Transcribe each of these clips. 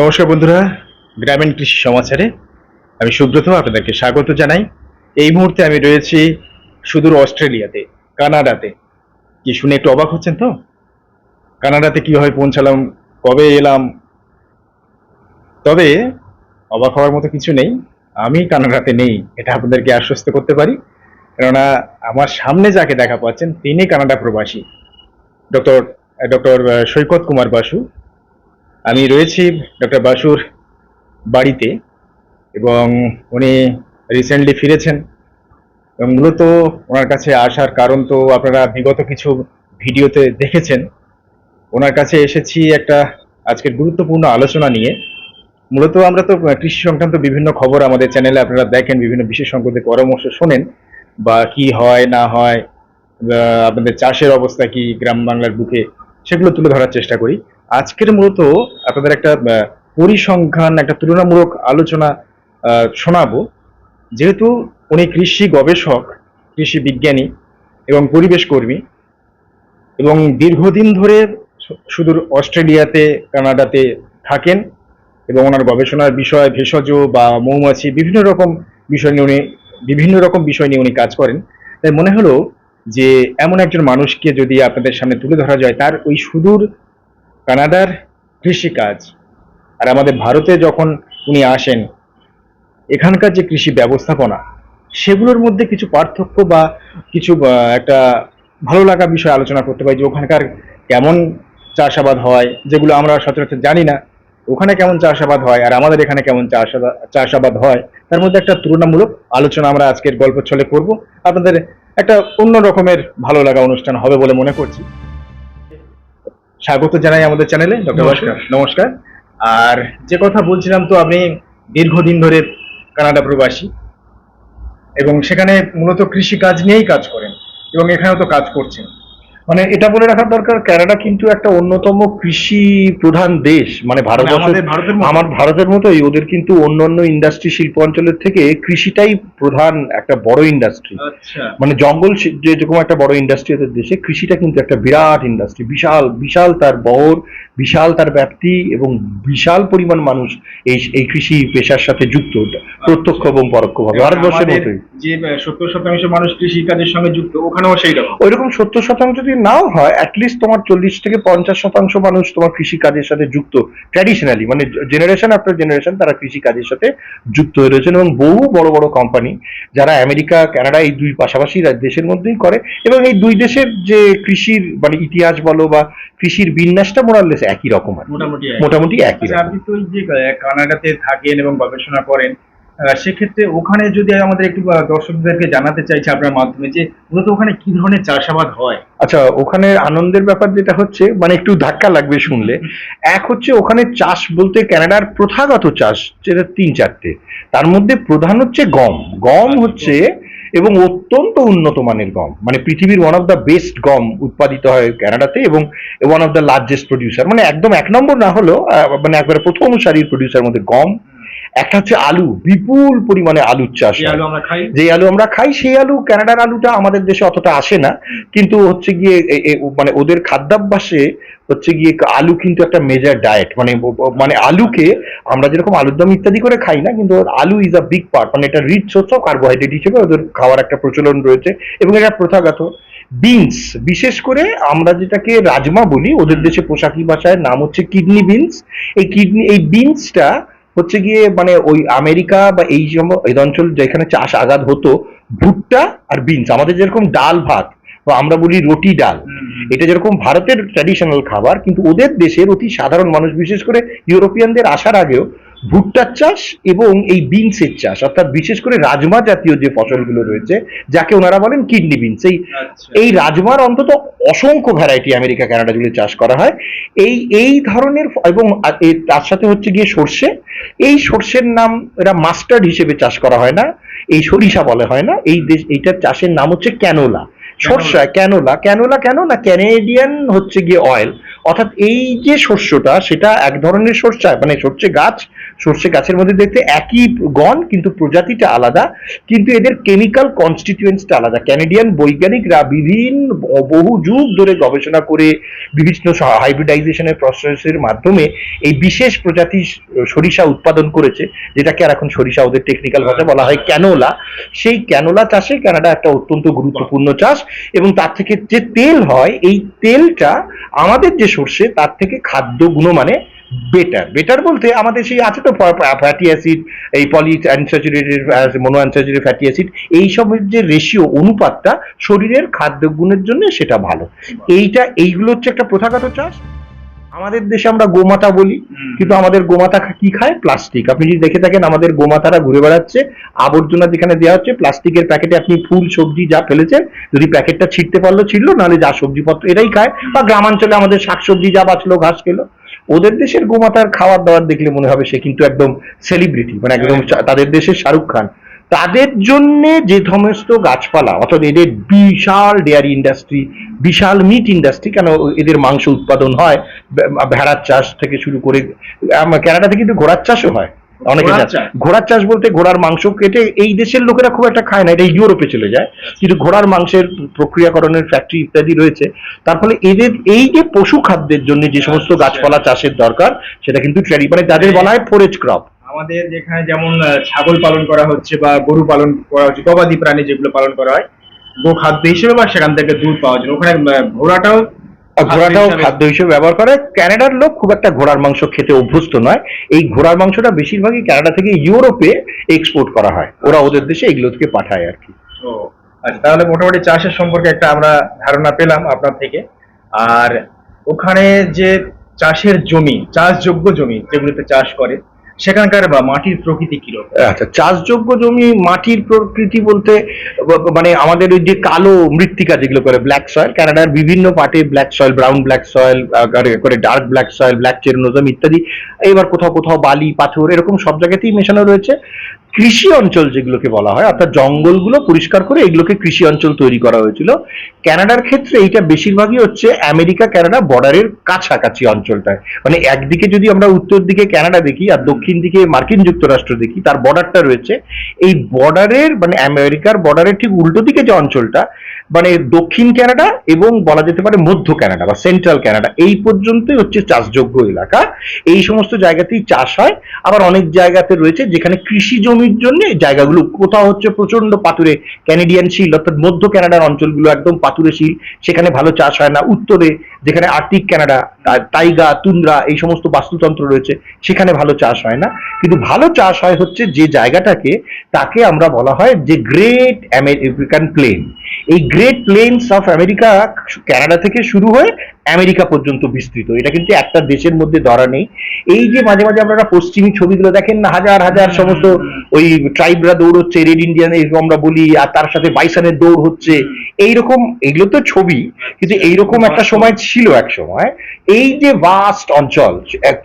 নমস্কার বন্ধুরা, গ্রামীণ কৃষি সমাচারে আমি সুব্রত আপনাদেরকে স্বাগত জানাই। এই মুহূর্তে আমি রয়েছি সুদূর অস্ট্রেলিয়াতে, কানাডাতে। কি শুনে একটু অবাক হচ্ছেন তো? কানাডাতে কীভাবে পৌঁছালাম, কবে এলাম? তবে অবাক হওয়ার মতো কিছু নেই, আমি কানাডাতে নেই, এটা আপনাদেরকে আশ্বস্ত করতে পারি। কেননা আমার সামনে যাকে দেখা পাচ্ছেন, তিনি কানাডা প্রবাসী। Doctor doctor Saikat Kumar Basu. আমি রয়েছি ডক্টর বাসুর বাড়িতে এবং উনি রিসেন্টলি ফিরেছেন। এবং মূলত ওনার কাছে আসার কারণ তো আপনারা বিগত কিছু ভিডিওতে দেখেছেন। ওনার কাছে এসেছি একটা আজকের গুরুত্বপূর্ণ আলোচনা নিয়ে। মূলত আমরা তো কৃষি সংক্রান্ত বিভিন্ন খবর আমাদের চ্যানেলে আপনারা দেখেন, বিভিন্ন বিশেষজ্ঞদের পরামর্শ শোনেন বা কি হয়, না হয় আপনাদের চাষের অবস্থা কি, গ্রাম বাংলার বুকে, সেগুলো তুলে ধরার চেষ্টা করি। আজকের মূলত আপনাদের একটা পরিসংখ্যান, একটা তুলনামূলক আলোচনা শোনাবো। যেহেতু উনি কৃষি গবেষক, কৃষি বিজ্ঞানী এবং পরিবেশ কর্মী এবং দীর্ঘদিন ধরে সুদূর অস্ট্রেলিয়াতে, কানাডাতে থাকেন এবং ওনার গবেষণার বিষয় ভেষজ বা মৌমাছি, বিভিন্ন রকম বিষয় নিয়ে উনি, বিভিন্ন রকম বিষয় নিয়ে উনি কাজ করেন। তাই মনে হলো যে, এমন একজন মানুষকে যদি আপনাদের সামনে তুলে ধরা যায়, তার ওই সুদূর কানাডার কৃষিকাজ। আর আমাদের ভারতে যখন উনি আসেন, এখানকার যে কৃষি ব্যবস্থাপনা, সেগুলোর মধ্যে কিছু পার্থক্য বা কিছু একটা ভালো লাগা বিষয় আলোচনা করতে পারি যে ওখানকার কেমন চাষাবাদ হয়, যেগুলো আমরা সচরাচর জানি না, ওখানে কেমন চাষাবাদ হয় আর আমাদের এখানে কেমন চাষাবাদ চাষাবাদ হয়, তার মধ্যে একটা তুলনামূলক আলোচনা আমরা আজকের গল্প ছলে করব। আপনাদের একটা অন্য রকমের ভালো লাগা অনুষ্ঠান হবে বলে মনে করছি। স্বাগত জানাই আমাদের চ্যানেলে ডক্টর নমস্কার। নমস্কার নমস্কার। আর যে কথা বলছিলাম তো আপনি দীর্ঘদিন ধরে কানাডা প্রবাসী এবং সেখানে মূলত কৃষি কাজ নিয়েই কাজ করেন এবং এখানেও তো কাজ করছেন। মানে এটা বলে রাখার দরকার কানাডা কিন্তু একটা অন্যতম কৃষি প্রধান দেশ। মানে ভারতবর্ষের মতো? আমার ভারতের মতোই ওদের কিন্তু অন্যান্য ইন্ডাস্ট্রি শিল্প অঞ্চলের থেকে কৃষিটাই প্রধান একটা বড় ইন্ডাস্ট্রি আচ্ছা। মানে জঙ্গল যে যেরকম একটা বড় ইন্ডাস্ট্রি ওদের দেশে কৃষিটা কিন্তু একটা বিরাট ইন্ডাস্ট্রি বিশাল বিশাল তার বহর বিশাল তার ব্যাপ্তি এবং বিশাল পরিমাণ মানুষ এই এই কৃষি পেশার সাথে যুক্ত প্রত্যক্ষ এবং পরোক্ষভাবে। ভারতবর্ষের মতোই। যে সত্তর শতাংশ মানুষ কৃষি কাজের সঙ্গে যুক্ত ওখানেও সেই রকম ওইরকম সত্তর শতাংশ যদি নাও হয় অ্যাটলিস্ট তোমার চল্লিশ থেকে পঞ্চাশ শতাংশ মানুষ তোমার কৃষি কাজের সাথে যুক্ত ট্র্যাডিশনালি মানে জেনারেশন আফটার জেনারেশন তারা কৃষি কাজের সাথে যুক্ত হয়ে রয়েছেন এবং বহু বড় বড় কোম্পানি যারা আমেরিকা কানাডা এই দুই পাশাপাশি দেশের মধ্যেই করে এবং এই দুই দেশের যে কৃষির মানে ইতিহাস বলো বা কৃষির বিন্যাসটা মোরাললেস একই রকম মোটামুটি। মোটামুটি একই আচ্ছা রকম। আপনি তো এই যে কানাডাতে থাকেন এবং গবেষণা করেন সেক্ষেত্রে ওখানে যদি আমাদের একটু দর্শকদেরকে জানাতে চাইছি আপনার মাধ্যমে যে মূলত ওখানে কি ধরনের চাষাবাদ হয়? আচ্ছা ওখানে আনন্দের ব্যাপার যেটা হচ্ছে মানে একটু ধাক্কা লাগবে শুনলে। এক হচ্ছে ওখানে চাষ বলতে কানাডার প্রথাগত চাষ যেটা তিন চারটে। তার মধ্যে প্রধান হচ্ছে গম। গম হচ্ছে এবং অত্যন্ত উন্নত মানের গম। মানে পৃথিবীর ওয়ান অফ দ্য বেস্ট গম উৎপাদিত হয় কানাডাতে এবং one of the largest producer মানে একদম এক নম্বর না হলেও মানে একবারে প্রথম সারির প্রডিউসার মধ্যে গম। একটা হচ্ছে আলু বিপুল পরিমাণে আলুর চাষ যে আলু আমরা খাই? যে আলু আমরা খাই সেই আলু কানাডার আলুটা আমাদের দেশে অতটা আসে না। কিন্তু হচ্ছে গিয়ে মানে ওদের খাদ্যাভ্যাসে হচ্ছে গিয়ে আলু কিন্তু একটা মেজার ডায়েট মানে মানে আলুকে আমরা যেরকম আলুর দম ইত্যাদি করে খাই না কিন্তু আলু ইজ আ বিগ পার্ট মানে এটা রিচ সোর্স অফ কার্বোহাইড্রেট হিসেবে ওদের খাওয়ার একটা প্রচলন রয়েছে এবং এটা প্রথাগত। বিনস বিশেষ করে আমরা যেটাকে রাজমা বলি ওদের দেশে পোশাকি ভাষায় নাম হচ্ছে কিডনি বিনস এই কিডনি এই বিনসটা হচ্ছে গিয়ে মানে ওই আমেরিকা বা এই এই অঞ্চল যেখানে চাষ আগাদ হতো ভুট্টা আর বিনস। আমাদের যেরকম ডাল ভাত বা আমরা বলি রুটি ডাল। এটা যেরকম ভারতের ট্র্যাডিশনাল খাবার কিন্তু ওদের দেশের অতি সাধারণ মানুষ বিশেষ করে ইউরোপিয়ানদের আসার আগেও ভুট্টার চাষ এবং এই বিনসের চাষ অর্থাৎ বিশেষ করে রাজমা জাতীয় যে ফসলগুলো রয়েছে যাকে ওনারা বলেন কিডনি বিনস। এই আচ্ছা। এই রাজমার অন্তত অসংখ্য ভ্যারাইটি আমেরিকা কানাডা জুড়ে চাষ করা হয়। এই এই ধরনের এবং তার সাথে হচ্ছে গিয়ে সর্ষে। এই সর্ষের নাম এরা মাস্টার্ড হিসেবে চাষ করা হয় না এই সরিষা বলে হয় না। এই দেশ এইটার চাষের নাম হচ্ছে ক্যানোলা। সর্ষা ক্যানোলা। ক্যানোলা। কেন না ক্যানেডিয়ান হচ্ছে গিয়ে অয়েল অর্থাৎ এই যে শস্যটা সেটা এক ধরনের শস্য মানে সর্ষে গাছ সর্ষে গাছের মধ্যে দেখতে একই গণ, কিন্তু প্রজাতিটা আলাদা, কিন্তু এদের কেমিক্যাল কনস্টিটিউয়েন্সটা আলাদা। ক্যানেডিয়ান বৈজ্ঞানিকরা বিভিন্ন বহু যুগ ধরে গবেষণা করে বিভিন্ন হাইব্রিডাইজেশনের প্রসেসের মাধ্যমে এই বিশেষ প্রজাতির সরিষা উৎপাদন করেছে, যেটাকে আর এখন সরিষা ওদের টেকনিক্যাল ভাষা বলা হয় ক্যানোলা সেই ক্যানোলা চাষে কানাডা একটা অত্যন্ত গুরুত্বপূর্ণ চাষ, এবং তার থেকে যে তেল হয়, এই তেলটা আমাদের যে সর্ষে, তার থেকে খাদ্য গুণমানে বেটার বেটার বলতে আমাদের সেই আছে তো ফ্যাটি অ্যাসিড এই poly unsaturated mono unsaturated fatty acid এই সবের যে রেশিও অনুপাতটা শরীরের খাদ্য গুণের জন্য সেটা ভালো। এইটা এইগুলো হচ্ছে একটা প্রথাগত চাষ। আমাদের দেশে আমরা গোমাতা বলি কিন্তু আমাদের গোমাতা কি খায়? প্লাস্টিক। আপনি যদি দেখে থাকেন আমাদের গোমাতারা ঘুরে বেড়াচ্ছে আবর্জনা যেখানে দেওয়া হচ্ছে প্লাস্টিকের প্যাকেটে আপনি ফুল সবজি যা ফেলেছেন যদি প্যাকেটটা ছিঁড়তে পারল ছিড়লো নাহলে যা সবজিপত্র এরাই খায়। বা গ্রামাঞ্চলে আমাদের শাকসবজি যা বাঁচলো ঘাস খেলো। ওদের দেশের গোমাতার খাওয়ার দাওয়ার দেখলে মনে হবে সে কিন্তু একদম সেলিব্রিটি মানে একদম তাদের দেশের শাহরুখ খান। তাদের জন্য যে সমস্ত গাছপালা অর্থাৎ এদের বিশাল ডেয়ারি ইন্ডাস্ট্রি বিশাল মিট ইন্ডাস্ট্রি কেন এদের মাংস উৎপাদন হয় ভেড়ার চাষ থেকে শুরু করে ক্যানাডাতে কিন্তু ঘোড়ার চাষও হয়। অনেকে ঘোড়ার চাষ? বলতে ঘোড়ার মাংস কেটে এই দেশের লোকেরা খুব একটা খায় না এটা ইউরোপে চলে যায়। কিন্তু ঘোড়ার মাংসের প্রক্রিয়াকরণের ফ্যাক্টরি ইত্যাদি রয়েছে। তার ফলে এদের এই যে পশু খাদ্যের জন্য যে সমস্ত আচ্ছা। গাছপালা চাষের দরকার সেটা কিন্তু ট্রেডি মানে তাদের বলা হয় ফোরেজ ক্রপ আমাদের যেখানে যেমন ছাগল পালন করা হচ্ছে বা গরু পালন করা হচ্ছে গবাদি প্রাণী যেগুলো পালন করা হয় গো খাদ্য হিসেবে বা সেখান থেকে দুধ পাওয়া যায়। ওখানে ঘোড়াটাও ঘোড়াটাও খাদ্য হিসেবে ব্যবহার করে। ক্যানাডার লোক খুব একটা ঘোড়ার মাংস খেতে অভ্যস্ত নয়। এই ঘোড়ার মাংসটা বেশিরভাগই ক্যানাডা থেকে ইউরোপে এক্সপোর্ট করা হয়। ওরা ওদের দেশে এগুলো থেকে পাঠায় আর কি। আচ্ছা তাহলে মোটামুটি চাষের সম্পর্কে একটা আমরা ধারণা পেলাম আপনার থেকে। আর ওখানে যে চাষের জমি চাষযোগ্য জমি যেগুলোতে চাষ করে সেখানকার, বা মাটির প্রকৃতি কীরকম আচ্ছা চাষযোগ্য জমি মাটির প্রকৃতি বলতে মানে আমাদের ওই যে কালো মৃত্তিকা যেগুলো করে ব্ল্যাক সয়েল কানাডার বিভিন্ন পার্টে black soil brown black soil করে dark black soil black chernozem ইত্যাদি এবার কোথাও কোথাও বালি, পাথর, এরকম সব জায়গাতেই মেশানো রয়েছে। কৃষি অঞ্চল যেগুলোকে বলা হয়, অর্থাৎ জঙ্গলগুলো পরিষ্কার করে এগুলোকে কৃষি অঞ্চল তৈরি করা হয়েছিল। ক্যানাডার ক্ষেত্রে এইটা বেশিরভাগই হচ্ছে আমেরিকা, ক্যানাডা বর্ডারের কাছাকাছি অঞ্চলটায়। মানে একদিকে যদি আমরা উত্তর দিকে ক্যানাডা দেখি আর দক্ষিণ দিকে মার্কিন যুক্তরাষ্ট্র দেখি, তার বর্ডারটা রয়েছে। এই বর্ডারের মানে আমেরিকার বর্ডারের ঠিক উল্টো দিকে যে অঞ্চলটা মানে দক্ষিণ কানাডা এবং বলা যেতে পারে মধ্য কানাডা বা সেন্ট্রাল কানাডা এই পর্যন্তই হচ্ছে চাষযোগ্য এলাকা। এই সমস্ত জায়গাতেই চাষ হয়। আবার অনেক জায়গাতে রয়েছে যেখানে কৃষি জমির জন্য জায়গাগুলো কোথাও হচ্ছে প্রচণ্ড পাতুরে ক্যানেডিয়ান শিল অর্থাৎ মধ্য কানাডার অঞ্চলগুলো একদম পাতুরে শিল সেখানে ভালো চাষ হয় না। উত্তরে যেখানে আর্টিক কানাডা তা- টাইগা তুন্দ্রা এই সমস্ত বাস্তুতন্ত্র রয়েছে, সেখানে ভালো চাষ হয় না। কিন্তু ভালো চাষ হয় হচ্ছে যে জায়গাটাকে, তাকে আমরা বলা হয় যে গ্রেট আমেরিকান প্লেন এই great plains of America Canada থেকে শুরু হয়ে আমেরিকা পর্যন্ত বিস্তৃত। এটা কিন্তু একটা দেশের মধ্যে ধরা নেই। এই যে মাঝে মাঝে আপনারা পশ্চিমী ছবিগুলো দেখেন না, হাজার হাজার সমস্ত ওই ট্রাইবরা দৌড় হচ্ছে রেড ইন্ডিয়ান আমরা বলি, আর তার সাথে বাইসানের দৌড় হচ্ছে। এইরকম, এগুলো তো ছবি, কিন্তু এইরকম একটা সময় ছিল এক সময়। এই যে ভাস্ট অঞ্চল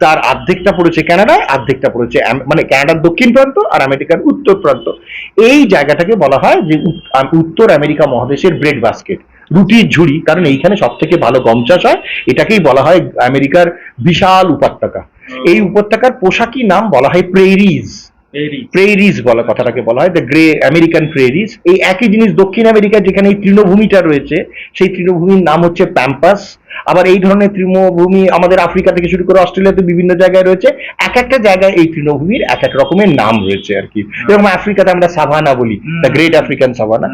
তার অর্ধেকটা পড়েছে কানাডায়, অর্ধেকটা পড়েছে মানে কানাডার দক্ষিণ প্রান্ত আর আমেরিকার উত্তর প্রান্ত। এই জায়গাটাকে বলা হয় যে উত- উত্তর আমেরিকা মহাদেশের ব্রেড বাস্কেট রুটির ঝুড়ি কারণ এইখানে সব থেকে ভালো গম চাষ হয় এটাকেই বলা হয় আমেরিকার বিশাল উপত্যকা। এই উপত্যকার পোশাকি নাম বলা হয় প্রেরিজ। প্রেরিজ। বলা কথাটাকে বলা হয় দ্য গ্রে আমেরিকান প্রেরিজ এই একই জিনিস দক্ষিণ আমেরিকায় যেখানে এই তৃণভূমিটা রয়েছে সেই তৃণভূমির নাম হচ্ছে প্যাম্পাস। আবার এই ধরনের তৃণভূমি আমাদের আফ্রিকা থেকে শুরু করে অস্ট্রেলিয়াতে বিভিন্ন জায়গায় রয়েছে এক একটা জায়গায় এই তৃণভূমির এক এক রকমের নাম রয়েছে আর কি। যেরকম আফ্রিকাতে আমরা সাভানা বলি the great African savanna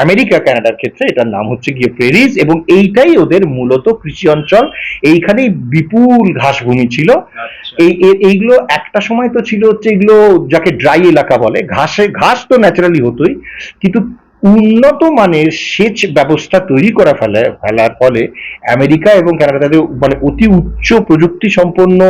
America কানাডার ক্ষেত্রে এটার নাম হচ্ছে গিয়ে প্রেরিজ এবং এইটাই ওদের মূলত কৃষি অঞ্চল। এইখানেই বিপুল ঘাসভূমি ছিল। আচ্ছা। এই এইগুলো একটা সময় তো ছিল হচ্ছে এগুলো যাকে ড্রাই এলাকা বলে ঘাসে ঘাস তো ন্যাচারালি হতোই। কিন্তু উন্নত মানের সেচ ব্যবস্থা তৈরি করা ফেলে ফেলার ফলে আমেরিকা এবং কানাডা তাদের মানে অতি উচ্চ প্রযুক্তি সম্পন্ন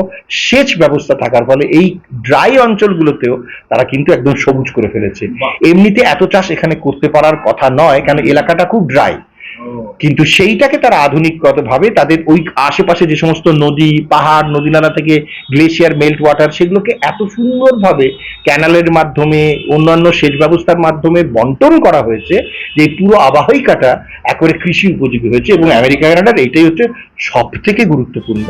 সেচ ব্যবস্থা থাকার ফলে এই ড্রাই অঞ্চলগুলোতেও তারা কিন্তু একদম সবুজ করে ফেলেছে। এমনিতে এত চাষ এখানে করতে পারার কথা নয় কারণ এলাকাটা খুব ড্রাই। কিন্তু সেইটাকে তারা আধুনিক ভাবে তাদের ওই আশেপাশে যে সমস্ত নদী, পাহাড় নদী নালা থেকে গ্লেশিয়ার, মেল্ট ওয়াটার, সেগুলোকে এত সুন্দরভাবে ক্যানালের মাধ্যমে, অন্যান্য সেচ ব্যবস্থার মাধ্যমে বন্টন করা হয়েছে যে পুরো আবাহিকাটা একবারে কৃষি উপযোগী হয়েছে এবং আমেরিকা কানাডার এটাই হচ্ছে সব থেকে গুরুত্বপূর্ণ।